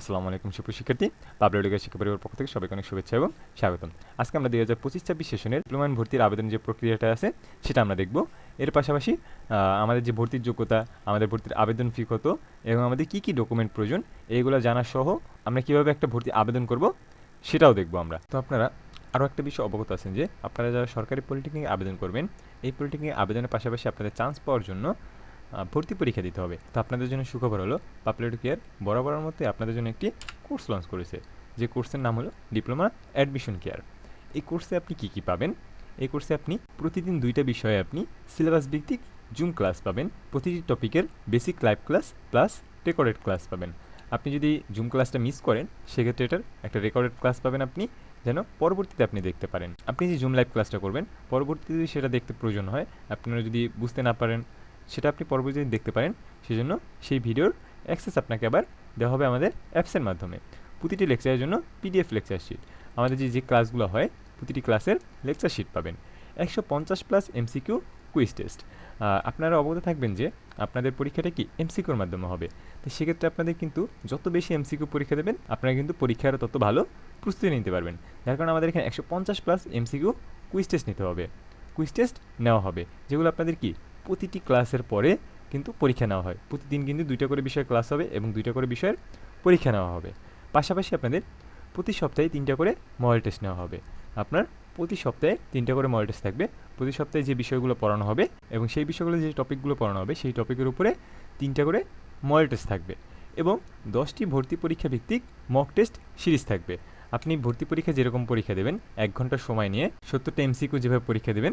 আসসালামু আলাইকুম সুপ্রিয় শিক্ষার্থী। পাবলিক এডুকেশন শিক্ষা পরিবার পক্ষ থেকে সবাইকে অনেক শুভেচ্ছা এবং স্বাগতম। আজকে আমরা দুই হাজার পঁচিশ ছাব্বিশ সেশনের ডিপ্লোমা ইন ভর্তির আবেদন যে প্রক্রিয়াটা আছে, সেটা আমরা দেখব। এর পাশাপাশি আমাদের যে ভর্তির যোগ্যতা, আমাদের ভর্তির আবেদন ফি কত এবং আমাদের কী কী ডকুমেন্ট প্রয়োজন, এইগুলো জানা সহ আমরা কীভাবে একটা ভর্তি আবেদন করব, সেটাও দেখব আমরা। তো আপনারা আরও একটা বিষয় অবগত আছেন যে, আপনারা যারা সরকারি পলিটেকনিকে আবেদন করবেন, এই পলিটেকনিক আবেদনের পাশাপাশি আপনাদের চান্স পাওয়ার জন্য ভর্তি পরীক্ষা দিতে হবে। তো আপনাদের জন্য সুখবর হলো পাপুলার কেয়ার বরাবরের মধ্যে আপনাদের জন্য একটি কোর্স লঞ্চ করেছে। যে কোর্সের নাম হলো ডিপ্লোমা অ্যাডমিশন কেয়ার এই কোর্সে আপনি কি কি পাবেন? এই কোর্সে আপনি প্রতিদিন দুইটা বিষয়ে আপনি সিলেবাস ভিত্তিক জুম ক্লাস পাবেন, প্রতিটি টপিকের basic live class plus recorded class পাবেন। আপনি যদি জুম ক্লাসটা মিস করেন, সেক্ষেত্রে এটার একটা রেকর্ডেড ক্লাস পাবেন আপনি, যেন পরবর্তীতে আপনি দেখতে পারেন। আপনি যে জুম লাইভ ক্লাসটা করবেন, পরবর্তীতে যদি সেটা দেখতে প্রয়োজন হয়, আপনারা যদি বুঝতে না পারেন সেটা আপনি পরবর্তীতে দেখতে পারেন, সেজন্য সেই ভিডিওর অ্যাক্সেস আপনাকে আবার দেওয়া হবে আমাদের অ্যাপসের মাধ্যমে। প্রতিটি লেকচারের জন্য পিডিএফ লেকচার শিট আমাদের যে যে ক্লাসগুলো হয়, প্রতিটি ক্লাসের লেকচার শিট পাবেন। একশো পঞ্চাশ প্লাস এমসিকিউ কুইজ টেস্ট আপনারা অবগত থাকবেন যে, আপনাদের পরীক্ষাটা কি এমসিকিউর মাধ্যমে হবে। তো সেক্ষেত্রে আপনাদের কিন্তু যত বেশি এমসিকিউ পরীক্ষা দেবেন, আপনারা কিন্তু পরীক্ষার তত ভালো প্রস্তুতি নিতে পারবেন। যার কারণে আমাদের এখানে একশো পঞ্চাশ প্লাস এমসিকিউ কুইজ টেস্ট নিতে হবে। কুইজ টেস্ট নেওয়া হবে। যেগুলো আপনাদের কি প্রতিটি ক্লাসের পরে কিন্তু পরীক্ষা নেওয়া হয়। প্রতিদিন কিন্তু দুইটা করে বিষয়ের ক্লাস হবে এবং দুইটা করে বিষয়ের পরীক্ষা নেওয়া হবে। পাশাপাশি আপনাদের প্রতি সপ্তাহে তিনটা করে মডেল টেস্ট নেওয়া হবে। আপনার প্রতি সপ্তাহে তিনটা করে মডেল টেস্ট থাকবে। প্রতি সপ্তাহে যে বিষয়গুলো পড়ানো হবে এবং সেই বিষয়গুলো যে টপিকগুলো পড়ানো হবে, সেই টপিকের উপরে তিনটা করে মডেল টেস্ট থাকবে এবং দশটি ভর্তি পরীক্ষা ভিত্তিক মক টেস্ট সিরিজ থাকবে। আপনি ভর্তি পরীক্ষা যেরকম পরীক্ষা দেবেন, এক ঘণ্টা সময় নিয়ে সত্তরটা এমসিকিউ যেভাবে পরীক্ষা দেবেন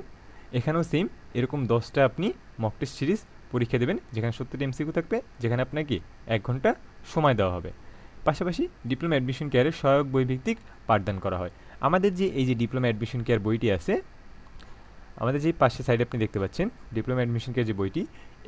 এখানেও সেম এরকম দশটা আপনি মক টেস্ট সিরিজ পরীক্ষা দেবেন, যেখানে সত্তরটা এমসিকিউ থাকবে, যেখানে আপনাকে এক ঘণ্টা সময় দেওয়া হবে। পাশাপাশি ডিপ্লোমা অ্যাডমিশন কেয়ারের সহায়ক বই ভিত্তিক পাঠদান করা হয়। আমাদের যে, এই যে ডিপ্লোমা অ্যাডমিশন কেয়ার বইটি আছে, আমাদের যে পাশে সাইডে আপনি দেখতে পাচ্ছেন ডিপ্লোমা অ্যাডমিশন কেয়ার যে বইটি,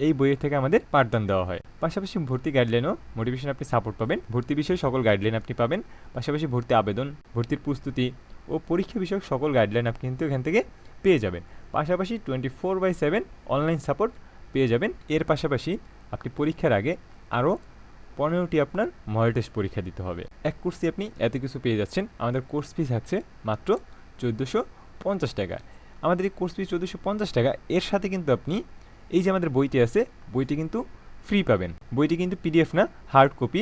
এই বইয়ের থেকে আমাদের পাঠদান দেওয়া হয়। পাশাপাশি ভর্তি গাইডলাইনও মোটিভেশন আপনি সাপোর্ট পাবেন। ভর্তি বিষয়ে সকল গাইডলাইন আপনি পাবেন। পাশাপাশি ভর্তি আবেদন, ভর্তির প্রস্তুতি ও পরীক্ষা বিষয়ক সকল গাইডলাইন আপনি কিন্তু এখান থেকে পেয়ে যাবেন। পাশাপাশি twenty four by seven online support পেয়ে যাবেন। এর পাশাপাশি আপনি পরীক্ষার আগে আরও পনেরোটি আপনার মডেল টেস্ট পরীক্ষা দিতে হবে। এক কোর্সে আপনি এত কিছু পেয়ে যাচ্ছেন। আমাদের কোর্স ফি থাকছে মাত্র চোদ্দোশো পঞ্চাশ টাকা। আমাদের এই কোর্স ফি চোদ্দোশো পঞ্চাশ টাকা। এর সাথে কিন্তু আপনি এই যে আমাদের বইটি আছে, বইটি কিন্তু ফ্রি পাবেন। বইটি কিন্তু পিডিএফ না হার্ড কপি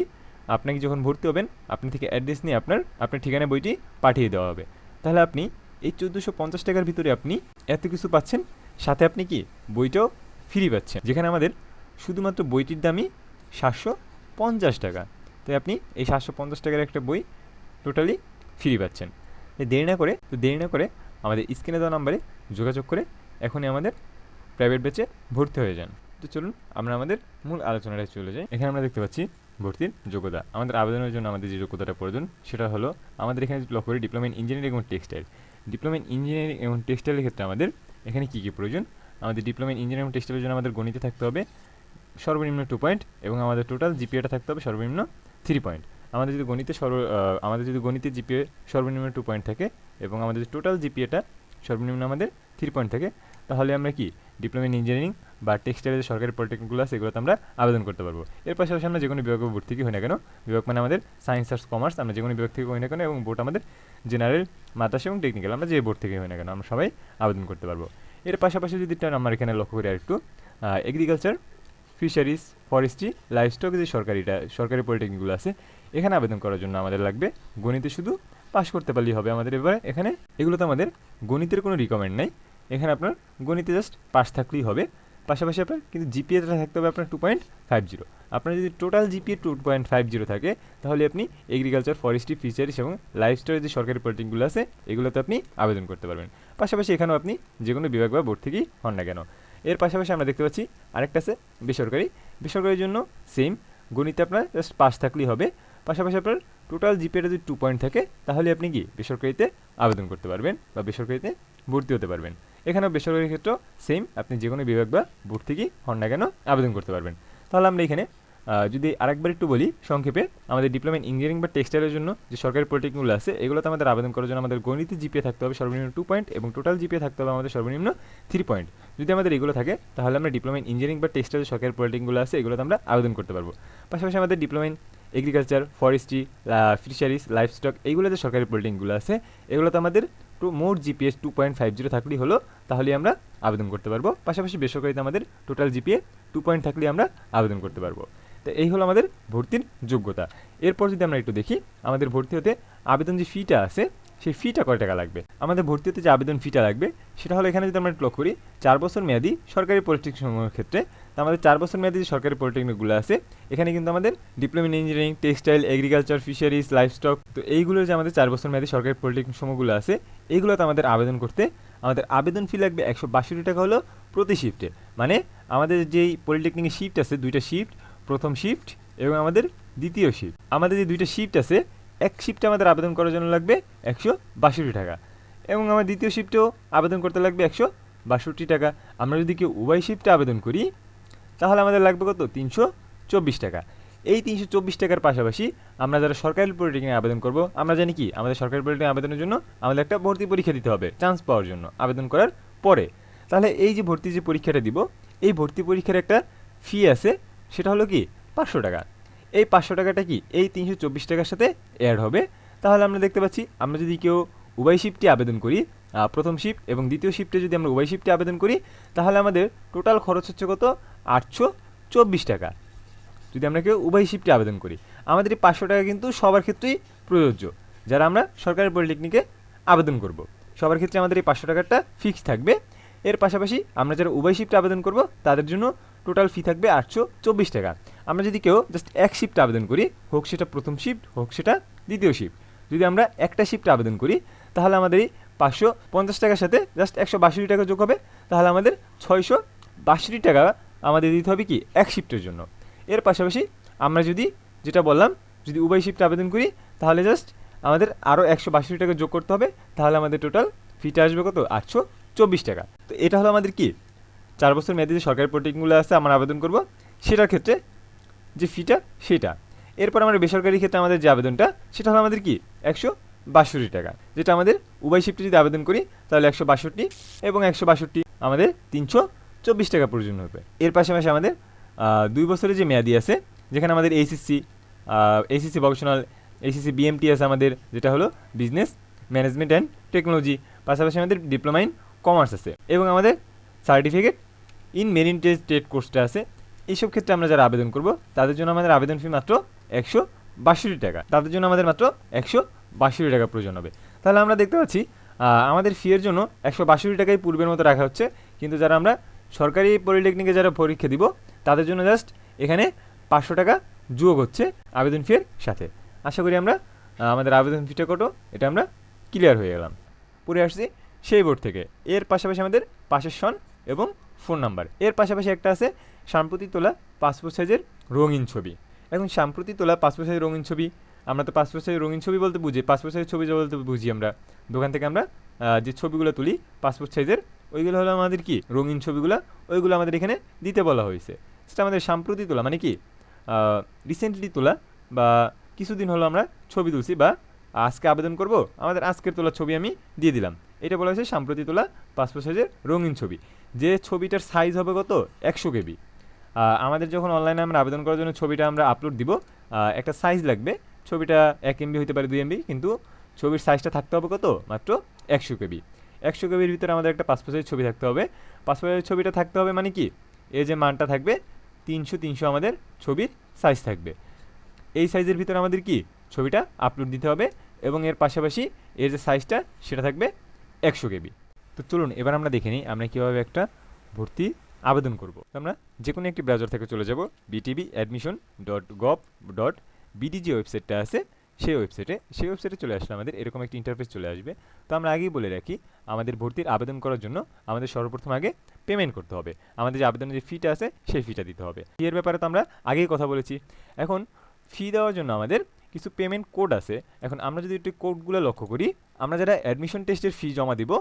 আপনাকে যখন ভর্তি হবেন, আপনি থেকে অ্যাড্রেস নিয়ে আপনার আপনার ঠিকানায় বইটি পাঠিয়ে দেওয়া হবে। তাহলে আপনি এই চোদ্দোশো পঞ্চাশ টাকার ভিতরে আপনি এত কিছু পাচ্ছেন, সাথে আপনি কি বইটাও ফ্রি পাচ্ছেন। যেখানে আমাদের শুধুমাত্র বইটির দামই সাতশো পঞ্চাশ টাকা। তাই আপনি এই সাতশো পঞ্চাশ টাকার একটা বই টোটালি ফ্রি পাচ্ছেন। দেরি না করে, তো দেরি না করে আমাদের স্ক্রিনে দেওয়া নাম্বারে যোগাযোগ করে এখনই আমাদের প্রাইভেট ব্যাচে ভর্তি হয়ে যান। তো চলুন আমরা আমাদের মূল আলোচনাটায় চলে যাই। এখানে আমরা দেখতে পাচ্ছি ভর্তির যোগ্যতা। আমাদের আবেদনের জন্য আমাদের যে যোগ্যতাটা প্রয়োজন, সেটা হলো আমাদের এখানে লক্ষ্য করি ডিপ্লোমা ইন ইঞ্জিনিয়ারিং এবং টেক্সটাইল ডিপ্লোমা ইন ইঞ্জিনিয়ারিং এবং টেক্সটাইলের ক্ষেত্রে আমাদের এখানে কী কী প্রয়োজন? আমাদের ডিপ্লোমা ইন ইঞ্জিনিয়ারিং টেক্সটাইলের জন্য আমাদের গণিতে থাকতে হবে সর্বনিম্ন টু পয়েন্ট এবং আমাদের টোটাল জিপিএটা থাকতে হবে সর্বনিম্ন থ্রি পয়েন্ট আমাদের যদি গণিতে সর্ব আমাদের যদি গণিতে জিপিএ সর্বনিম্ন টু পয়েন্ট থাকে এবং আমাদের যদি টোটাল জিপিএটা সর্বনিম্ন আমাদের থ্রি পয়েন্ট থাকে, তাহলে আমরা কি? ডিপ্লোমা ইন ইঞ্জিনিয়ারিং বা টেক্সটাইলের যে সরকারি পলিটেকনিকগুলো আছে, এগুলোতে আমরা আবেদন করতে পারব। এর পাশাপাশি আমরা যে কোনো বিভাগে ভর্তি হই না কেন? বিভাগ মানে আমাদের সায়েন্স আর্টস কমার্স আমরা যে কোনো বিভাগ থেকে হই না কেন? এবং বোর্ড আমাদের জেনারেল মাতাস এবং টেকনিক্যাল আমরা যে বোর্ড থেকে হই না কেন, আমরা সবাই আবেদন করতে পারব। এর পাশাপাশি যদি আমরা এখানে লক্ষ্য করি আরেকটু এগ্রিকালচার ফিশারিজ ফরেস্ট্রি লাইফস্টক যে সরকারিটা সরকারি পলিটেকনিকগুলো আছে, এখানে আবেদন করার জন্য আমাদের লাগবে গণিতে শুধু পাশ করতে পারলেই হবে আমাদের। এবারে এখানে এগুলোতে আমাদের গণিতের কোনো রিকমেন্ড নাই। এখানে আপনার গণিতে জাস্ট পাস থাকলেই হবে। পাশাপাশি আপনার কিন্তু জিপিএটা থাকতে হবে আপনার টু পয়েন্ট ফাইভ জিরো আপনার যদি total GPA two point five zero থাকে, তাহলে আপনি এগ্রিকালচার ফরেস্ট্রি ফিশারিজ এবং লাইফস্টাইলের যে সরকারি পলিটেকনিকগুলো আছে, এগুলোতে আপনি আবেদন করতে পারবেন। পাশাপাশি এখানেও আপনি যে কোনো বিভাগ বা বোর্ড থেকেই হন না কেন। এর পাশাপাশি আমরা দেখতে পাচ্ছি আরেকটা আছে বেসরকারি। বেসরকারির জন্য সেম গণিতে আপনার জাস্ট পাস থাকলেই হবে। পাশাপাশি আপনার টোটাল জিপিএটা যদি টু পয়েন্ট থাকে, তাহলে আপনি কি বেসরকারিতে আবেদন করতে পারবেন বা বেসরকারিতে ভর্তি হতে পারবেন। এখানেও বেসরকারি ক্ষেত্রেও সেম আপনি যে কোনো বিভাগ বা বোর্ড থেকেই হন না কেন আবেদন করতে পারবেন। তাহলে আমরা এখানে যদি আরেকবার একটু বলি সংক্ষেপে, আমাদের ডিপ্লোমা ইন ইঞ্জিনিয়ারিং বা টেক্সটাইলের জন্য যে সরকারি পলিটেকনিকগুলো আছে, এগুলোতে আমাদের আবেদন করার জন্য আমাদের গণিতে জিপিএ থাকতে হবে সর্বনিম্ন টু পয়েন্ট এবং টোটাল জিপিএ থাকতে হবে আমাদের সর্বনিম্ন থ্রি পয়েন্ট যদি আমাদের এগুলো থাকে, তাহলে আমরা ডিপ্লোমা ইন ইঞ্জিনিয়ারিং বা টেক্সটাইল সরকারি পলিটেকনিকগুলো আছে, এগুলোতে আমরা আবেদন করতে পারব। পাশাপাশি আমাদের diploma in agriculture forestry fisheries livestock এইগুলো যে সরকারি পলিটেকনিকগুলো আছে, এগুলোতে আমাদের টু মোট GPS two point five zero থাকলেই হলো তাহলে আমরা আবেদন করতে পারব। পাশাপাশি বেসরকারিতে আমাদের টোটাল জিপিএ টু পয়েন্ট থাকলে আমরা আবেদন করতে পারব। তো এই হলো আমাদের ভর্তির যোগ্যতা। এরপর যদি আমরা একটু দেখি, আমাদের ভর্তি হতে আবেদন যে ফিটা আছে, সেই ফিটা কয় টাকা লাগবে? আমাদের ভর্তি হতে যে আবেদন ফিটা লাগবে, সেটা হলো এখানে যদি আমরা লক্ষ্য করি, চার বছর মেয়াদি সরকারি পলিটেকনিক সমূহের ক্ষেত্রে তো আমাদের চার বছর মেয়াদি যে সরকারি পলিটেকনিকগুলো আছে, এখানে কিন্তু আমাদের diploma in engineering textile agriculture fisheries livestock তো এইগুলো যে আমাদের চার বছর মেয়াদি সরকারি পলিটেকনিক সমূহগুলো আছে এইগুলোতে আমাদের আবেদন করতে আমাদের আবেদন ফি লাগবে একশো বাষট্টি টাকা হলো প্রতি শিফটে মানে আমাদের যেই পলিটেকনিকের শিফট আছে, দুইটা শিফট প্রথম শিফট এবং আমাদের দ্বিতীয় শিফট আমাদের যে দুইটা শিফট আছে, এক শিফটে আমাদের আবেদন করার জন্য লাগবে একশো বাষট্টি টাকা এবং আমার দ্বিতীয় শিফটেও আবেদন করতে লাগবে একশো বাষট্টি টাকা। আমরা যদি কেউ উভয় শিফটে আবেদন করি তাহলে আমাদের লাগবে কত? তিনশো চব্বিশ টাকা। এই তিনশো চব্বিশ টাকার পাশাপাশি আমরা যারা সরকারি পলিটেকনিকে আবেদন করব, আমরা জানি কি? আমাদের সরকারি পলিটেকনিক আবেদনের জন্য আমাদের একটা ভর্তি পরীক্ষা দিতে হবে, চান্স পাওয়ার জন্য আবেদন করার পরে। তাহলে এই যে ভর্তি যে পরীক্ষাটা দিব, এই ভর্তি পরীক্ষার একটা ফি আছে, সেটা হলো কি? পাঁচশো টাকা। এই পাঁচশো টাকাটা কি? এই তিনশো চব্বিশ টাকার সাথে অ্যাড হবে। তাহলে আমরা দেখতে পাচ্ছি, আমরা যদি কেউ উভয় শিফটে আবেদন করি প্রথম শিফট এবং দ্বিতীয় শিফটে যদি আমরা উভয় শিফটে আবেদন করি, তাহলে আমাদের টোটাল খরচ হচ্ছে কত? আটশো চব্বিশ টাকা। যদি আমরা কেউ উভয় শিফটে আবেদন করি, আমাদের এই পাঁচশো টাকা কিন্তু সবার ক্ষেত্রেই প্রযোজ্য। যারা আমরা সরকারি পলিটেকনিকে আবেদন করব, সবার ক্ষেত্রে আমাদের এই পাঁচশো টাকাটা ফিক্স থাকবে। এর পাশাপাশি আমরা যারা উভয় শিফটে আবেদন করব, তাদের জন্য টোটাল ফি থাকবে আটশো চব্বিশ টাকা। আমরা যদি কেউ জাস্ট এক শিফটে আবেদন করি, হোক সেটা প্রথম শিফট হোক সেটা দ্বিতীয় শিফট যদি আমরা একটা শিফটে আবেদন করি, তাহলে আমাদের এই পাঁচশো পঞ্চাশ টাকার সাথে জাস্ট একশো বাষট্টি টাকা যোগ হবে। তাহলে আমাদের ছয়শো বাষট্টি টাকা আমাদের দিতে হবে কি? এক শিফটের জন্য। এর পাশাপাশি আমরা যদি যেটা বললাম, যদি উভয় শিফটে আবেদন করি, তাহলে জাস্ট আমাদের আরও একশো বাষট্টি টাকা যোগ করতে হবে। তাহলে আমাদের টোটাল ফিটা আসবে কত? আটশো চব্বিশ টাকা। তো এটা হলো আমাদের কি? চার বছর মেয়াদি যে সরকারি পলিটেকনিকগুলো আছে আমরা আবেদন করব, সেটার ক্ষেত্রে যে ফিটা সেটা। এরপর আমরা বেসরকারি ক্ষেত্রে আমাদের যে আবেদনটা, সেটা হলো আমাদের কি? একশো বাষট্টি টাকা। যেটা আমাদের উভয় শিফটে যদি আবেদন করি, তাহলে একশো বাষট্টি এবং একশো বাষট্টি আমাদের তিনশো চব্বিশ টাকা প্রয়োজন হবে। এর পাশাপাশি আমাদের দুই বছরের যে মেয়াদি আছে, যেখানে আমাদের HSC HSC vocational HSC BMT আছে আমাদের যেটা হলো বিজনেস ম্যানেজমেন্ট অ্যান্ড টেকনোলজি পাশাপাশি আমাদের ডিপ্লোমা ইন কমার্স আছে এবং আমাদের certificate in marine test trade কোর্সটা আছে। এইসব ক্ষেত্রে আমরা যারা আবেদন করব, তাদের জন্য আমাদের আবেদন ফি মাত্র একশো বাষট্টি টাকা। তাদের জন্য আমাদের মাত্র একশো বাষট্টি টাকা প্রয়োজন হবে। তাহলে আমরা দেখতে পাচ্ছি আমাদের ফিয়ের জন্য একশো বাষট্টি টাকাই পূর্বের মতো রাখা হচ্ছে। কিন্তু যারা আমরা সরকারি পলিটেকনিকে যারা পরীক্ষা দিব, তাদের জন্য জাস্ট এখানে পাঁচশো টাকা যোগ হচ্ছে আবেদন ফিয়ের সাথে। আশা করি আমরা আমাদের আবেদন ফিটা কত, এটা আমরা ক্লিয়ার হয়ে গেলাম। পরে আসছি সেই বোর্ড থেকে। এর পাশাপাশি আমাদের পাশের সন এবং ফোন নাম্বার এর পাশাপাশি একটা আছে, সাম্প্রতিক তোলা পাসপোর্ট সাইজের রঙিন ছবি। এখন সাম্প্রতিক তোলা পাসপোর্ট সাইজের রঙিন ছবি আমরা তো পাসপোর্ট সাইজ রঙিন ছবি বলতে বুঝি পাসপোর্ট সাইজের ছবি বলতে বুঝি আমরা। দোকান থেকে আমরা যে ছবিগুলো তুলি পাসপোর্ট সাইজের, ওইগুলো হলো আমাদের কি? রঙিন ছবিগুলো, ওইগুলো আমাদের এখানে দিতে বলা হয়েছে। সেটা আমাদের সাম্প্রতি তোলা মানে কি? রিসেন্টলি তোলা বা কিছুদিন হলো আমরা ছবি তুলছি বা আজকে আবেদন করব, আমাদের আজকের তোলা ছবি আমি দিয়ে দিলাম। এটা বলা হয়েছে সাম্প্রতি তোলা পাসপোর্ট সাইজের রঙিন ছবি। যে ছবিটার সাইজ হবে কত? একশো কেবি। আমাদের যখন অনলাইনে আমরা আবেদন করার জন্য ছবিটা আমরা আপলোড দিব একটা সাইজ লাগবে ছবিটা এক এমবি হতে পারে দুই এমবি কিন্তু ছবির সাইজটা থাকতে হবে কত? মাত্র একশো কেবি। একশো কেবির ভিতরে আমাদের একটা পাসপোর্ট সাইজ ছবি থাকতে হবে। পাসপোর্ট সাইজ ছবিটা থাকতে হবে মানে কি? এই যে মানটা থাকবে, তিনশো তিনশো আমাদের ছবির সাইজ থাকবে। এই সাইজের ভিতরে আমাদের কি? ছবিটা আপলোড দিতে হবে এবং এর পাশাপাশি এর যে সাইজটা সেটা থাকবে একশো কেবি। তো চলুন, এবার আমরা দেখে নিই আমরা কীভাবে একটা ভর্তি আবেদন করব। আমরা যে কোনো একটি ব্রাউজার থেকে চলে যাব BTB admission dot gov dot BD যে ওয়েবসাইটটা আছে, সেই ওয়েবসাইটে সেই ওয়েবসাইটে চলে আসলে আমাদের এরকম একটি ইন্টারফেস চলে আসবে। তো আমরা আগেই বলে রাখি, আমাদের ভর্তির আবেদন করার জন্য আমাদের সর্বপ্রথম আগে পেমেন্ট করতে হবে। আমাদের যে আবেদনের যে ফিটা আছে, সেই ফিটা দিতে হবে। ফি এর ব্যাপারে তো আমরা আগেই কথা বলেছি। এখন ফি দেওয়ার জন্য আমাদের কিছু পেমেন্ট কোড আছে। এখন আমরা যদি একটু কোডগুলো লক্ষ্য করি, আমরা যারা অ্যাডমিশন টেস্টের ফি জমা দিব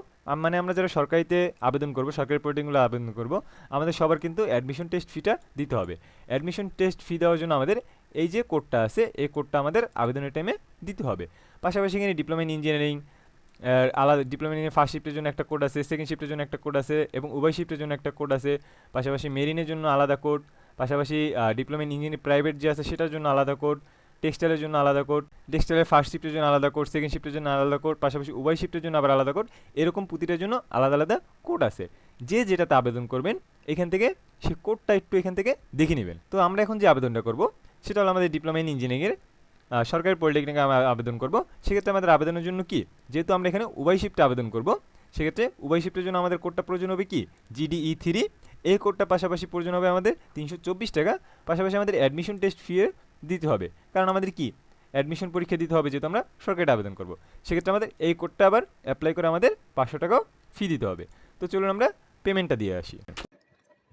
মানে আমরা যারা সরকারিতে আবেদন করব, সরকারি পোর্টিংগুলো আবেদন করব, আমাদের সবার কিন্তু অ্যাডমিশন টেস্ট ফিটা দিতে হবে। অ্যাডমিশন টেস্ট ফি দেওয়ার জন্য আমাদের এই যে কোডটা আছে, এই কোডটা আমাদের আবেদনের টাইমে দিতে হবে। পাশাপাশি এখানে ডিপ্লোমা ইন ইঞ্জিনিয়ারিং আলাদা ডিপ্লোমা ইন ফার্স্ট শিফটের জন্য একটা কোড আছে সেকেন্ড শিফটের জন্য একটা কোড আছে, এবং উভয় শিফটের জন্য একটা কোড আছে। পাশাপাশি মেরিনের জন্য আলাদা কোড পাশাপাশি ডিপ্লোমা ইন ইঞ্জিনিয়ারিং প্রাইভেট যে আছে সেটার জন্য আলাদা কোড টেক্সটাইলের জন্য আলাদা কোড টেক্সটাইলের ফার্স্ট শিফটের জন্য আলাদা কোড সেকেন্ড শিফটের জন্য আলাদা কোড পাশাপাশি উভয় শিফটের জন্য আবার আলাদা কোড এরকম প্রতিটার জন্য আলাদা আলাদা কোড আছে। যে যেটাতে আবেদন করবেন, এখান থেকে সে কোডটা একটু এখান থেকে দেখে নেবেন। তো আমরা এখন যে আবেদনটা করব সেটা হলো আমাদের ডিপ্লোমা ইন ইঞ্জিনিয়ারিংয়ের সরকারি পলিটেকনিকে আমরা আবেদন করব। সেক্ষেত্রে আমাদের আবেদনের জন্য কি? যেহেতু আমরা এখানে উভয় শিফটে আবেদন করব, সেক্ষেত্রে উভয় শিফটের জন্য আমাদের কোডটা প্রয়োজন হবে কি? জিডিই থ্রি এই কোডটা পাশাপাশি প্রয়োজন হবে আমাদের তিনশো চব্বিশ টাকা, পাশাপাশি আমাদের অ্যাডমিশন টেস্ট ফি দিতে হবে। কারণ আমাদের কি? অ্যাডমিশন পরীক্ষা দিতে হবে যেহেতু আমরা সরকারি আবেদন করব। সেক্ষেত্রে আমাদের এই কোডটা আবার অ্যাপ্লাই করে আমাদের পাঁচশো টাকাও ফি দিতে হবে। তো চলুন আমরা পেমেন্টটা দিয়ে আসি।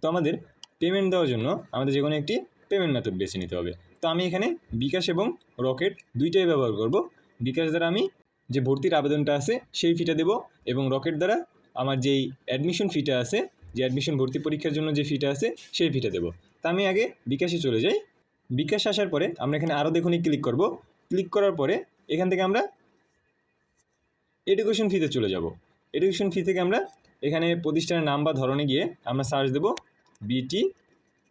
তো আমাদের পেমেন্ট দেওয়ার জন্য আমাদের যে কোনো একটি পেমেন্ট মেথড বেছে নিতে হবে। তো আমি এখানে বিকাশ এবং রকেট দুইটাই ব্যবহার করব। বিকাশ দ্বারা আমি যে ভর্তির আবেদনটা আছে, সেই ফিটা দেব এবং রকেট দ্বারা আমার যেই অ্যাডমিশন ফিটা আছে, যে অ্যাডমিশন ভর্তি পরীক্ষার জন্য যে ফিটা আছে, সেই ফিটা দেবো। তা আমি আগে বিকাশে চলে যাই। বিকাশ আসার পরে আমরা এখানে আরও দেখুন ক্লিক করব। ক্লিক করার পরে এখান থেকে আমরা এডুকেশন ফিতে চলে যাব। এডুকেশন ফি থেকে আমরা এখানে প্রতিষ্ঠানের নাম বা ধরনে গিয়ে আমরা সার্চ দেব বিটি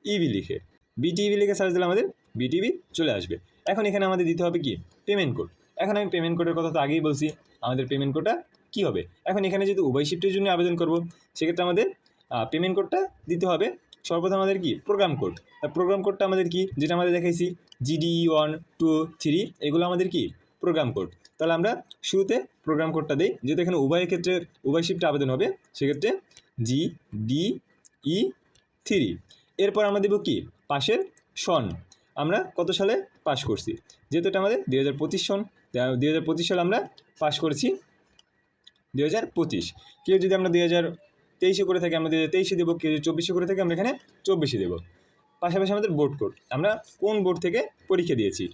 ইবি লিখে। বিটিভি লিখে সার্চ দিলে আমাদের বিটিভি চলে আসবে। এখন এখানে আমাদের দিতে হবে কি? পেমেন্ট কোড এখন আমি পেমেন্ট কোডের কথা তো আগেই বলছি, আমাদের পেমেন্ট কোডটা কী হবে? এখন এখানে যেহেতু উভয় শিফটের জন্য আবেদন করব, সেক্ষেত্রে আমাদের পেমেন্ট কোডটা দিতে হবে। সর্বপ্রথম আমাদের কি? প্রোগ্রাম কোড প্রোগ্রাম কোডটা আমাদের কি? যেটা আমাদের দেখাইছি জিডিই ওয়ান টু থ্রি এগুলো আমাদের কি? প্রোগ্রাম কোড তাহলে আমরা শুরুতে প্রোগ্রাম কোডটা দিই। যেহেতু এখানে উভয় ক্ষেত্রে উভয় শিফটে আবেদন হবে, সেক্ষেত্রে জি ডি ই থ্রি এরপর আমরা দেবো কি? পাশের সন। আমরা কত সালে পাস করছি? যেহেতু এটা আমাদের দুই হাজার পঁচিশ সন দুই হাজার পঁচিশ সালে আমরা পাস করেছি দুই হাজার পঁচিশ। কেউ যদি আমরা দুই হাজার তেইশে করে থাকি, আমরা দুই হাজার তেইশে দেবো, কেউ যদি চব্বিশে করে থাকি, আমরা এখানে চব্বিশে দেবো। পাশাপাশি আমাদের বোর্ড কোড। আমরা কোন বোর্ড থেকে পরীক্ষা দিয়েছি?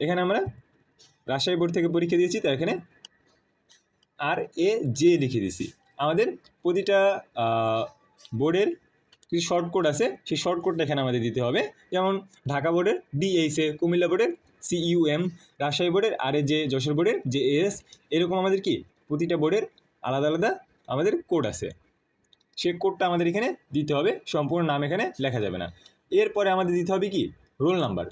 এখানে আমরা রাজশাহী বোর্ড থেকে পরীক্ষা দিয়েছি তাই এখানে আর এ জে লিখে দিয়েছি। আমাদের প্রতিটা বোর্ডের কিছু শর্ট কোড আছে, সেই শর্ট কোডটা এখানে আমাদের দিতে হবে। যেমন ঢাকা বোর্ডের ডিএইচএ কুমিল্লা বোর্ডের সিইউএম রাজশাহী বোর্ডের আর জে যশোর বোর্ডের জে এস এরকম আমাদের কি? প্রতিটা বোর্ডের আলাদা আলাদা আমাদের কোড আছে। সেই কোডটা আমাদের এখানে দিতে হবে, সম্পূর্ণ নাম এখানে লেখা যাবে না। এরপরে আমাদের দিতে হবে কি? Roll number.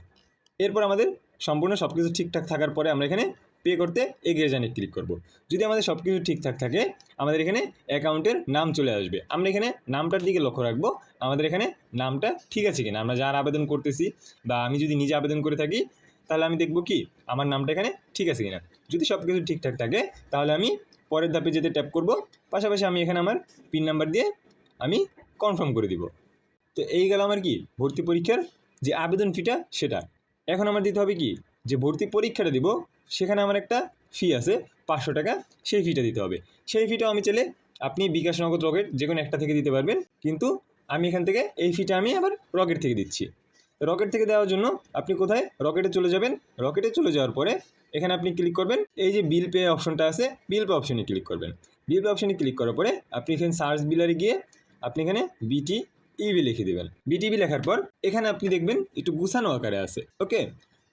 এরপর আমাদের সম্পূর্ণ সব কিছু ঠিকঠাক থাকার পরে আমরা এখানে পে করতে এগিয়ে জানে ক্লিক করব। যদি আমাদের সব কিছু ঠিকঠাক থাকে, আমাদের এখানে অ্যাকাউন্টের নাম চলে আসবে। আমরা এখানে নামটার দিকে লক্ষ্য রাখব। আমাদের এখানে নামটা ঠিক আছে কিনা? আমরা যার আবেদন করতেছি বা আমি যদি নিজে আবেদন করে থাকি, তাহলে আমি দেখব কি? আমার নামটা এখানে ঠিক আছে কিনা? যদি সব কিছু ঠিকঠাক থাকে, তাহলে আমি পরের ধাপে যেতে ট্যাপ করব। পাশাপাশি আমি এখানে আমার পিন নাম্বার দিয়ে আমি কনফার্ম করে দিব। তো এই গেল আমার কি? ভর্তি পরীক্ষার যে আবেদন ফিটা সেটা। এখন আমার দিতে হবে কি? যে ভর্তি পরীক্ষাটা দিব সেখানে আমার একটা ফি আছে, পাঁচশো টাকা, সেই ফিটা দিতে হবে। সেই ফিটাও আমি চাইলে আপনি বিকাশ নগদ রকেট যে কোনো একটা থেকে দিতে পারবেন, কিন্তু আমি এখান থেকে এই ফিটা আমি আবার রকেট থেকে দিচ্ছি। রকেট থেকে দেওয়ার জন্য আপনি কোথায়? রকেটে চলে যাবেন। রকেটে চলে যাওয়ার পরে এখানে আপনি ক্লিক করবেন, এই যে বিল পে অপশনটা আছে বিল পে অপশনে ক্লিক করবেন। বিল পে অপশনে ক্লিক করার পরে আপনি এখানে সার্চ বিলারে গিয়ে আপনি এখানে বিটি ইবি লিখে দেবেন। বিটিবি লেখার পর এখানে আপনি দেখবেন একটু গুছানো আকারে আছে ওকে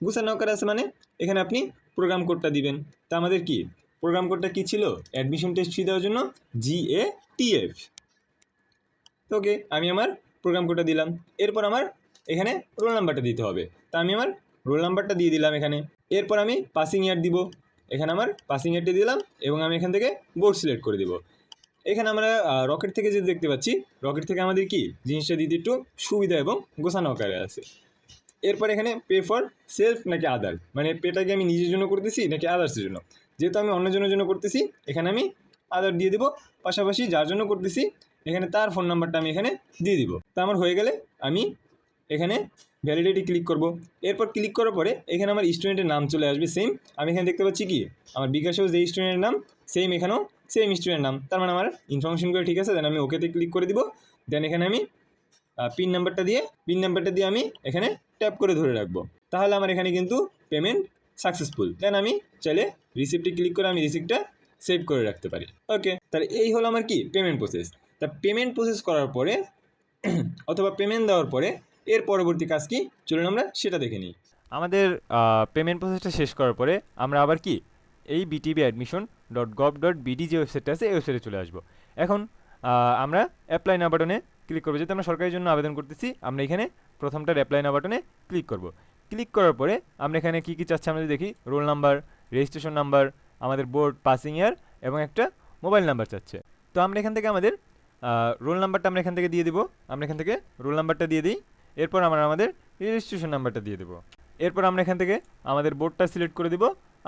গুছানো আকারে আছে মানে এখানে আপনি প্রোগ্রাম কোডটা দিবেন। তা আমাদের কি? প্রোগ্রাম কোডটা কি ছিল? অ্যাডমিশন টেস্ট ফি দেওয়ার জন্য জি এ টিএফ ওকে আমি আমার প্রোগ্রাম কোডটা দিলাম। এরপর আমার এখানে রোল নাম্বারটা দিতে হবে। তা আমি আমার রোল নাম্বারটা দিয়ে দিলাম এখানে। এরপর আমি পাসিং ইয়ার দিব। এখানে আমার পাসিং ইয়ারটি দিলাম এবং আমি এখান থেকে বোর্ড সিলেক্ট করে দিব। এখানে আমরা রকেট থেকে যে দেখতে পাচ্ছি রকেট থেকে আমাদের কি? জিনিসটা দিতে একটু সুবিধা এবং গোছানো আকারে আছে। এরপর এখানে পে ফর সেলফ নাকি আদার মানে পেটাকে আমি নিজের জন্য করতেছি নাকি আদার্সের জন্য? যেহেতু আমি অন্যজনের জন্য করতেছি, এখানে আমি আদার দিয়ে দেবো। পাশাপাশি যার জন্য করতেছি, এখানে তার ফোন নাম্বারটা আমি এখানে দিয়ে দিব। তা আমার হয়ে গেলে আমি এখানে ভ্যালিডিটি ক্লিক করব। এরপর ক্লিক করার পরে এখানে আমার স্টুডেন্টের নাম চলে আসবে সেম আমি এখানে দেখতে পাচ্ছি কি? আমার বিকাশেও যে স্টুডেন্টের নাম সেম এখানেও সেম স্টুডেন্টের নাম। তার মানে আমার ইনফরমেশনগুলো ঠিক আছে দেন আমি ওকেতে ক্লিক করে দিব। দেন এখানে আমি পিন নাম্বারটা দিয়ে পিন নাম্বারটা দিয়ে আমি এখানে ট্যাপ করে ধরে রাখব। তাহলে আমার এখানে কিন্তু পেমেন্ট সাকসেসফুল দেন আমি চাইলে রিসিপ্টে ক্লিক করে আমি রিসিপ্টটা সেভ করে রাখতে পারি। ওকে তাহলে এই হলো আমার কি? পেমেন্ট প্রসেস তা পেমেন্ট প্রসেস করার পরে, অথবা পেমেন্ট দেওয়ার পরে, এর পরবর্তী কাজ কি? চলুন আমরা সেটা দেখে নিই। আমাদের পেমেন্ট প্রসেসটা শেষ করার পরে আমরা আবার কি? এই BTB admission dot gov dot BD যে ওয়েবসাইটটা আছে, এই ওয়েবসাইটে চলে আসব। এখন আমরা অ্যাপ্লাই না বাটনে ক্লিক করব। যেহেতু আমরা সরকারের জন্য আবেদন করতেছি, আমরা এখানে প্রথমটা অ্যাপ্লাই না বাটনে ক্লিক করব। ক্লিক করার পরে আমরা এখানে কী কী চাচ্ছি আমরা দেখি রোল নাম্বার রেজিস্ট্রেশন নাম্বার আমাদের বোর্ড পাসিং ইয়ার এবং একটা মোবাইল নাম্বার চাচ্ছে। তো আমরা এখান থেকে আমাদের রোল নাম্বারটা আমরা এখান থেকে দিয়ে দিব। আমরা এখান থেকে রোল নাম্বারটা দিয়ে দিই। এরপর আমরা আমাদের রেজিস্ট্রেশন নাম্বারটা দিয়ে দেবো। এরপর আমরা এখান থেকে আমাদের বোর্ডটা সিলেক্ট করে দিব।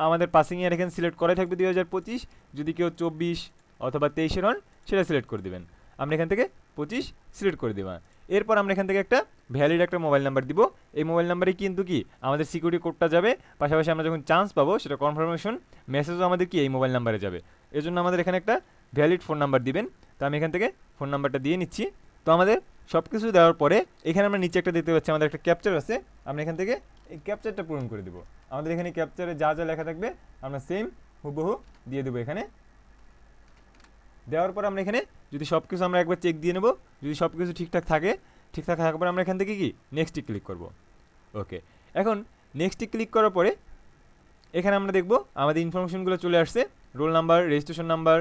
আমাদের পাসিং ইয়ার এখানে সিলেক্ট করাই থাকবে দুই হাজার পঁচিশ। যদি কেউ চব্বিশ অথবা তেইশের হন, সেটা সিলেক্ট করে দেবেন। আমরা এখান থেকে পঁচিশ সিলেক্ট করে দেবেন এরপর আমরা এখান থেকে একটা ভ্যালিড একটা মোবাইল নাম্বার দিব। এই মোবাইল নাম্বারে কিন্তু কি? আমাদের সিকিউরিটি কোডটা যাবে। পাশাপাশি আমরা যখন চান্স পাবো, সেটা কনফার্মেশন মেসেজও আমাদের কি এই মোবাইল নাম্বারে যাবে। এর জন্য আমাদের এখানে একটা ভ্যালিড ফোন নাম্বার দিবেন। তো আমি এখান থেকে ফোন নাম্বারটা দিয়ে নিচ্ছি। তো আমাদের সব কিছু দেওয়ার পরে, এখানে আমরা নিচে একটা দেখতে পাচ্ছি, আমাদের একটা ক্যাপচার আছে। আমরা এখান থেকে এই ক্যাপচারটা পূরণ করে দেবো। আমাদের এখানে ক্যাপচারে যা যা লেখা থাকবে, আমরা সেম হুবহু দিয়ে দেবো এখানে। দেওয়ার পর আমরা এখানে যদি সব কিছু আমরা একবার চেক দিয়ে নেব, যদি সব কিছু ঠিকঠাক থাকে, ঠিকঠাক থাকার পর আমরা এখান থেকে কি? নেক্সটে ক্লিক করব। ওকে এখন নেক্সটে ক্লিক করার পরে এখানে আমরা দেখব আমাদের ইনফরমেশনগুলো চলে আসছে রোল নাম্বার রেজিস্ট্রেশন নাম্বার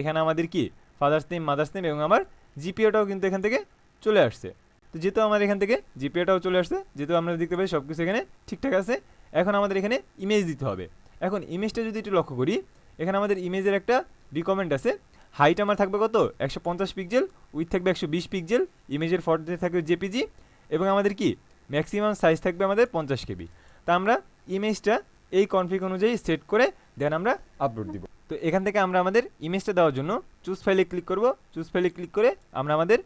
এখানে আমাদের কি? ফাদার্স নেম মাদার্স নেম এবং আমার জিপিওটাও কিন্তু এখান থেকে চলে আসছে। তো যেহেতু আমার এখান থেকে জিপিওটাও চলে আসছে, যেহেতু আমরা দেখতে পাই সব কিছু এখানে ঠিকঠাক আছে, এখন আমাদের এখানে ইমেজ দিতে হবে। এখন ইমেজটা যদি একটু লক্ষ্য করি, এখানে আমাদের ইমেজের একটা রিকমেন্ড আছে হাইট আমার থাকবে কত? একশো পঞ্চাশ পিক্সেল উইথ থাকবে একশো বিশ পিক্সেল ইমেজের ফটোতে থাকবে জেপিজি এবং আমাদের কি? ম্যাক্সিমাম সাইজ থাকবে আমাদের পঞ্চাশ কেবি তা আমরা ইমেজটা এই কনফিগ অনুযায়ী সেট করে দেন আমরা আপলোড দিব। তো এখান থেকে আমরা আমাদের ইমেজটা দেওয়ার জন্য চুজ ফাইলে ক্লিক করব। চুজ ফাইলে ক্লিক করে আমরা আমাদের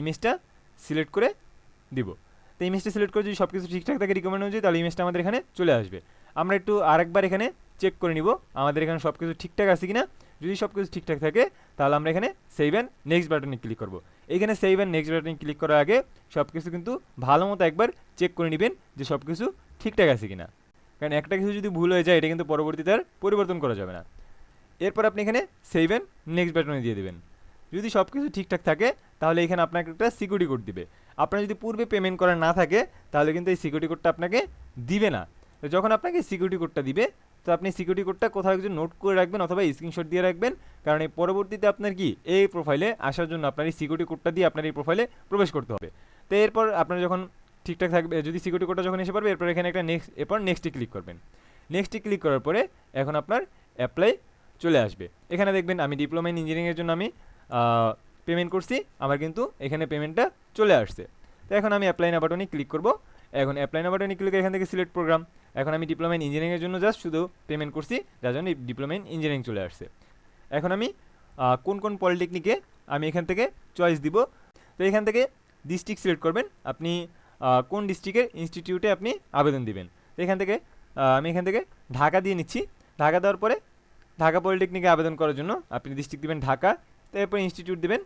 ইমেজটা সিলেক্ট করে দিব। তো ইমেজটা সিলেক্ট করে যদি সব কিছু ঠিকঠাক থাকে রিকমেন্ড অনুযায়ী তাহলে ইমেজটা আমাদের এখানে চলে আসবে। আমরা একটু আরেকবার এখানে চেক করে নিব, আমাদের এখানে সব কিছু ঠিকঠাক আছে কিনা। যদি সব কিছু ঠিকঠাক থাকে তাহলে আমরা এখানে সেভ অ্যান্ড নেক্সট বাটনে ক্লিক করব। এখানে সেভ অ্যান্ড নেক্সট বাটনে ক্লিক করার আগে সব কিছু কিন্তু ভালো মতো একবার চেক করে নেবেন যে সব কিছু ঠিকঠাক আছে কিনা। কারণ একটা কিছু যদি ভুল হয়ে যায়, এটা কিন্তু পরবর্তীতে আর পরিবর্তন করা যাবে না। এরপর আপনি এখানে সেভ অ্যান্ড নেক্সট বাটনে দিয়ে দেবেন। যদি সব কিছু ঠিকঠাক থাকে, তাহলে এখানে আপনাকে একটা সিকিউরিটি কোড দিবে। আপনার যদি পূর্বে পেমেন্ট করা না থাকে, তাহলে কিন্তু এই সিকিউরিটি কোডটা আপনাকে দিবে না। যখন আপনাকে সিকিউরিটি কোডটা দিবে তো আপনি সিকিউরিটি কোডটা কোথাও কিছু নোট করে রাখবেন অথবা স্ক্রিনশট দিয়ে রাখবেন। কারণ এই পরবর্তীতে আপনার কি? এই প্রোফাইলে আসার জন্য আপনার এই সিকিউরিটি কোডটা দিয়ে আপনার এই প্রোফাইলে প্রবেশ করতে হবে। তো এরপর আপনার যখন ঠিকঠাক থাকবে, যদি সিকিউরিটি কোডটা যখন এসে পারবে এরপর এখানে একটা নেক্সট এরপর নেক্সটে ক্লিক করবেন। নেক্সটে ক্লিক করার পরে এখন আপনার অ্যাপ্লাই চলে আসবে। এখানে দেখবেন আমি ডিপ্লোমা ইন ইঞ্জিনিয়ারিংয়ের জন্য আমি পেমেন্ট করছি। আমার কিন্তু এখানে পেমেন্টটা চলে আসছে। তো এখন আমি অ্যাপ্লাই না বাটনে ক্লিক করব। এখন অ্যাপ্লাই না বাটনে ক্লিক এখান থেকে সিলেক্ট প্রোগ্রাম এখন আমি ডিপ্লোমা ইন ইঞ্জিনিয়ারিংয়ের জন্য জাস্ট শুধু পেমেন্ট করছি, যার জন্য ডিপ্লোমা ইন ইঞ্জিনিয়ারিং চলে আসছে। এখন আমি কোন কোন পলিটেকনিকে আমি এখান থেকে চয়েস দিব? তো এখান থেকে ডিস্ট্রিক্ট সিলেক্ট করবেন। আপনি কোন ডিস্ট্রিক্টের ইনস্টিটিউটে আপনি আবেদন দিবেন। তো এখান থেকে আমি এখান থেকে ঢাকা দিয়ে নিচ্ছি। ঢাকা দেওয়ার পরে ঢাকা পলিটেকনিকে আবেদন করার জন্য আপনি ডিস্ট্রিক্ট দেবেন ঢাকা তো এরপর ইনস্টিটিউট দেবেন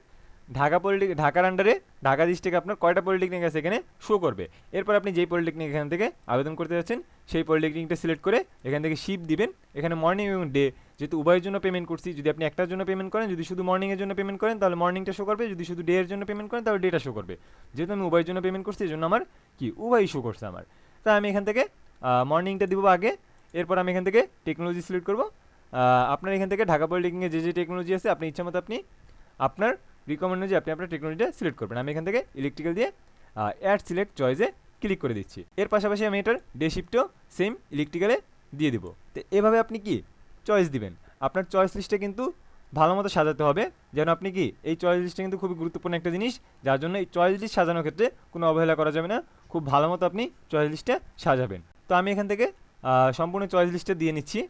ঢাকা পলিটেক, ঢাকার আন্ডারে ঢাকা ডিস্ট্রিক্টে আপনার কয়টা পলিটেকনিক আছে এখানে? শো করবে। এরপর আপনি যেই পলিটেকনিক এখান থেকে আবেদন করতে যাচ্ছেন, সেই পলিটেকনিকটা সিলেক্ট করে এখান থেকে শিপ দিবেন। এখানে মর্নিং এবং ডে যেহেতু উভয়ের জন্য পেমেন্ট করছি, যদি আপনি একটার জন্য পেমেন্ট করেন, যদি শুধু মর্নিংয়ের জন্য পেমেন্ট করেন, তাহলে মর্নিংটা শো করবে, যদি শুধু ডে এর জন্য পেমেন্ট করেন, তাহলে ডেটা শো করবে। যেহেতু আমি উভয়ের জন্য পেমেন্ট করছি এই জন্য আমার কি উভয়ই শো করছে আমার। তাই আমি এখান থেকে মর্নিংটা দিব আগে, এরপর আমি এখান থেকে টেকনোলজি সিলেক্ট করব। আপনার এখান থেকে ঢাকা পলিটেকনিকে যে যে টেকনোলজি আছে, আপনি ইচ্ছা মতো আপনি আপনার রিকমেন্ড অনুযায়ী আপনি আপনার টেকনোলজিটা সিলেক্ট করবেন। আমি এখান থেকে ইলেকট্রিক্যাল দিয়ে অ্যাড সিলেক্ট চয়েসে ক্লিক করে দিচ্ছি। এর পাশাপাশি আমি এটার ডে শিফটও সেম ইলেকট্রিক্যালে দিয়ে দিব। তো এভাবে আপনি কি চয়েস দিবেন? আপনার চয়েস লিস্টে কিন্তু ভালো মতো সাজাতে হবে। যেন আপনি কি এই চয়েস লিস্টটা কিন্তু খুবই গুরুত্বপূর্ণ একটা জিনিস, যার জন্য এই চয়েস লিস্ট সাজানোর ক্ষেত্রে কোনো অবহেলা করা যাবে না। খুব ভালো মতো আপনি চয়েস লিস্টটা সাজাবেন। তো আমি এখান থেকে সম্পূর্ণ চয়েস লিস্টে দিয়ে নিচ্ছি।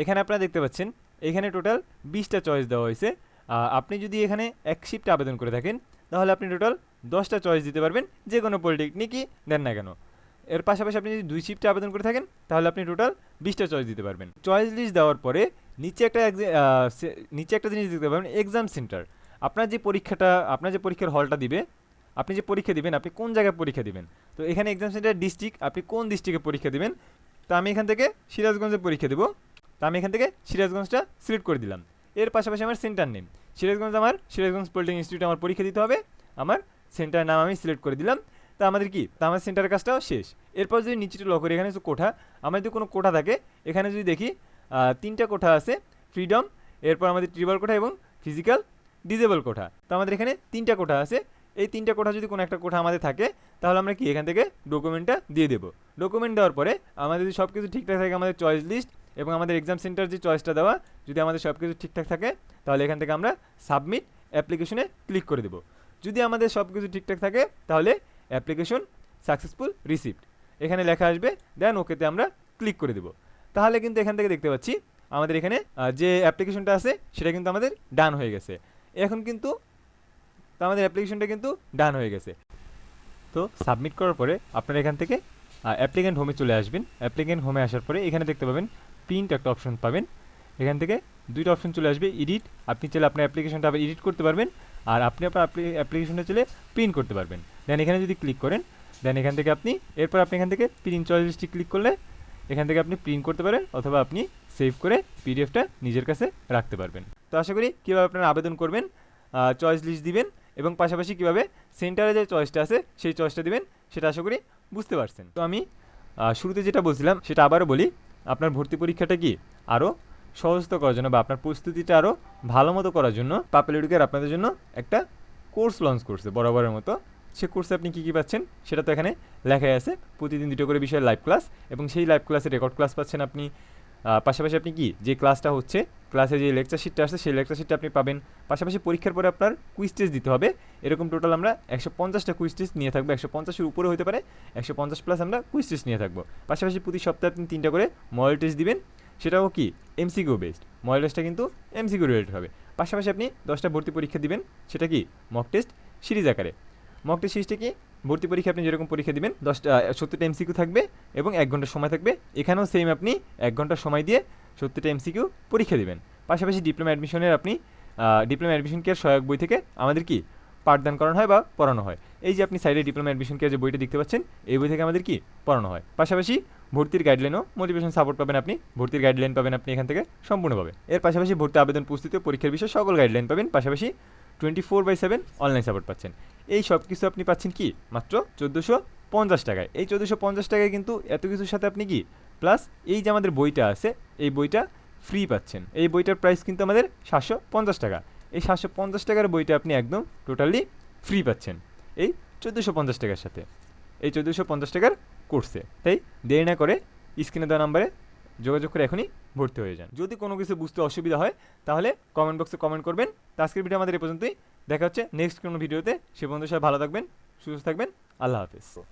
এখানে আপনারা দেখতে পাচ্ছেন, এখানে টোটাল বিশটা চয়েস দেওয়া হয়েছে। আপনি যদি এখানে এক শিফটে আবেদন করে থাকেন, তাহলে আপনি টোটাল দশটা চয়েস দিতে পারবেন, যে কোনো পলিটেকনিকই দেন না কেন। এর পাশাপাশি আপনি যদি দুই শিফটে আবেদন করে থাকেন, তাহলে আপনি টোটাল বিশটা চয়েস দিতে পারবেন। চয়েস লিস্ট দেওয়ার পরে নিচে একটা নিচে একটা জিনিস দেখতে পারবেন এক্সাম সেন্টার আপনার যে পরীক্ষাটা, আপনার যে পরীক্ষার হলটা দিবে, আপনি যে পরীক্ষা দিবেন, আপনি কোন জায়গায় পরীক্ষা দিবেন? তো এখানে এক্সাম সেন্টার ডিস্ট্রিক্ট আপনি কোন ডিস্ট্রিক্টে পরীক্ষা দিবেন? তো আমি এখান থেকে সিরাজগঞ্জে পরীক্ষা দেবো। আমি এখান থেকে সিরাজগঞ্জটা সিলেক্ট করে দিলাম। এর পাশাপাশি আমার সেন্টার নেম সিরাজগঞ্জ আমার, সিরাজগঞ্জ পলিটেকনিক ইনস্টিটিউটে আমার পরীক্ষা দিতে হবে। আমার সেন্টারের নাম আমি সিলেক্ট করে দিলাম। তা আমাদের কি? তা আমার সেন্টারের কাজটাও শেষ। এরপর যদি নিচে লক করি, এখানে যে কোঠা। আমার যদি কোনো কোঠা থাকে, এখানে যদি দেখি তিনটা কোঠা আছে ফ্রিডম এরপর আমাদের ট্রিবল কোঠা এবং ফিজিক্যাল ডিজেবল কোঠা। তো আমাদের এখানে তিনটা কোঠা আছে। এই তিনটা কোঠা যদি কোনো একটা কোঠা আমাদের থাকে, তাহলে আমরা কি এখান থেকে ডকুমেন্টটা দিয়ে দেবো। ডকুমেন্ট দেওয়ার পরে আমাদের যদি সব কিছু ঠিকঠাক থাকে, আমাদের চয়েস লিস্ট এবং আমাদের এক্সাম সেন্টার যে চয়েসটা দেওয়া, যদি আমাদের সব কিছু ঠিকঠাক থাকে, তাহলে এখান থেকে আমরা সাবমিট অ্যাপ্লিকেশনে ক্লিক করে দেবো। যদি আমাদের সব কিছু ঠিকঠাক থাকে, তাহলে অ্যাপ্লিকেশন সাকসেসফুল রিসিপ্ট এখানে লেখা আসবে দেন ওকেতে আমরা ক্লিক করে দেবো। তাহলে কিন্তু এখান থেকে দেখতে পাচ্ছি, আমাদের এখানে যে অ্যাপ্লিকেশনটা আছে, সেটা কিন্তু আমাদের ডান হয়ে গেছে। এখন কিন্তু আমাদের অ্যাপ্লিকেশনটা কিন্তু ডান হয়ে গেছে। তো সাবমিট করার পরে আপনারা এখান থেকে অ্যাপ্লিকেন্ট হোমে চলে আসবেন। অ্যাপ্লিকেন্ট হোমে আসার পরে এখানে দেখতে পাবেন প্রিন্ট একটা অপশন পাবেন। এখান থেকে দুইটা অপশন চলে আসবে এডিট আপনি চাইলে আপনার অ্যাপ্লিকেশনটা আবার এডিট করতে পারবেন, আর আপনি আপনার অ্যাপ্লিকেশনটা চলে প্রিন্ট করতে পারবেন। দেন এখানে যদি ক্লিক করেন দেন এখান থেকে আপনি, এরপর আপনি এখান থেকে প্রিন্ট চয়েস লিস্টে ক্লিক করলে, এখান থেকে আপনি প্রিন্ট করতে পারেন, অথবা আপনি সেভ করে পিডিএফটা নিজের কাছে রাখতে পারবেন। তো আশা করি কীভাবে আপনারা আবেদন করবেন চয়েস লিস্ট দিবেন, এবং পাশাপাশি কীভাবে সেন্টারে যে চয়েসটা আছে, সেই চয়েসটা দিবেন, সেটা আশা করি বুঝতে পারছেন। তো আমি শুরুতে যেটা বলছিলাম, সেটা আবারও বলি আপনার ভর্তি পরীক্ষাটা কি আরও সহজতা করার জন্য বা আপনার প্রস্তুতিটা আরও ভালো মতো করার জন্য পাপেল এডুকের আপনাদের জন্য একটা কোর্স লঞ্চ করছে বরাবরের মতো। সে কোর্সে আপনি কী কী পাচ্ছেন সেটা তো এখানে লেখাই আছে। প্রতিদিন দুটো করে বিষয়ের লাইভ ক্লাস এবং সেই লাইভ ক্লাসে রেকর্ড ক্লাস পাচ্ছেন আপনি। পাশাপাশি আপনি কি যে ক্লাসটা হচ্ছে ক্লাসে যে লেকচার শিটটা আসছে, সেই লেকচার শিটটা আপনি পাবেন। পাশাপাশি পরীক্ষার পরে আপনার কুইজ টেস্ট দিতে হবে। এরকম টোটাল আমরা একশো পঞ্চাশটা কুইজ টেস্ট নিয়ে থাকব। একশো পঞ্চাশের উপরে হতে পারে, একশো পঞ্চাশ প্লাস আমরা কুইজ টেস্ট নিয়ে থাকব। পাশাপাশি প্রতি সপ্তাহে আপনি তিনটা করে মডেল টেস্ট দিবেন। সেটাও কি? এমসিকিউ বেসড মডেল টেস্টটা কিন্তু এমসিকিউ রিলেটেড হবে। পাশাপাশি আপনি দশটা ভর্তি পরীক্ষা দিবেন। সেটা কি? মক টেস্ট সিরিজ আকারে। মক টেস্ট সিরিজটা কি? ভর্তি পরীক্ষা আপনি যেরকম পরীক্ষা দিবেন, দশটা সত্তরটা এমসিকিউ থাকবে এবং এক ঘণ্টা সময় থাকবে। এখানেও সেম আপনি এক ঘণ্টা সময় দিয়ে সত্তরটা এমসিকিউ পরীক্ষা দেবেন। পাশাপাশি ডিপ্লোমা অ্যাডমিশনের আপনি ডিপ্লোমা অ্যাডমিশন কেয়ার সহায়ক বই থেকে আমাদের কি পাঠদান করানো হয় বা পড়ানো হয়। এই যে আপনি সাইডে ডিপ্লোমা অ্যাডমিশন কেয়ার যে বইটা দেখতে পাচ্ছেন, এই বই থেকে আমাদের কি পড়ানো হয়। পাশাপাশি ভর্তির গাইডলাইনও মোটিভেশন সাপোর্ট পাবেন আপনি, ভর্তির গাইডলাইন পাবেন আপনি এখান থেকে সম্পূর্ণভাবে। এর পাশাপাশি ভর্তি আবেদন প্রস্তুতি পরীক্ষার বিষয়ে সকল গাইডলাইন পাবেন, পাশাপাশি twenty four by seven online support পাচ্ছেন। এই সব কিছু আপনি পাচ্ছেন কি? মাত্র চোদ্দোশো পঞ্চাশ টাকায়। এই চোদ্দোশো পঞ্চাশ টাকায় কিন্তু এত কিছুর সাথে আপনি কি প্লাস এই যে আমাদের বইটা আছে, এই বইটা ফ্রি পাচ্ছেন। এই বইটার প্রাইস কিন্তু আমাদের সাতশো পঞ্চাশ টাকা। এই সাতশো পঞ্চাশ টাকার বইটা আপনি একদম টোটালি ফ্রি পাচ্ছেন। এই চোদ্দোশো পঞ্চাশ টাকার সাথে। এই চোদ্দোশো পঞ্চাশ টাকার কোর্সে তাই দেরি না করে স্ক্রিনে দেওয়া নাম্বারে যোগাযোগ করে এখনই ভর্তি হয়ে যান। যদি কোনো কিছু বুঝতে অসুবিধা হয়, তাহলে কমেন্ট বক্সে কমেন্ট করবেন। তো ভিডিও আমাদের এ পর্যন্তই। দেখা হচ্ছে নেক্সট কোনো ভিডিওতে সে বন্ধু সবাই ভালো থাকবেন, সুস্থ থাকবেন। আল্লাহ হাফিজ।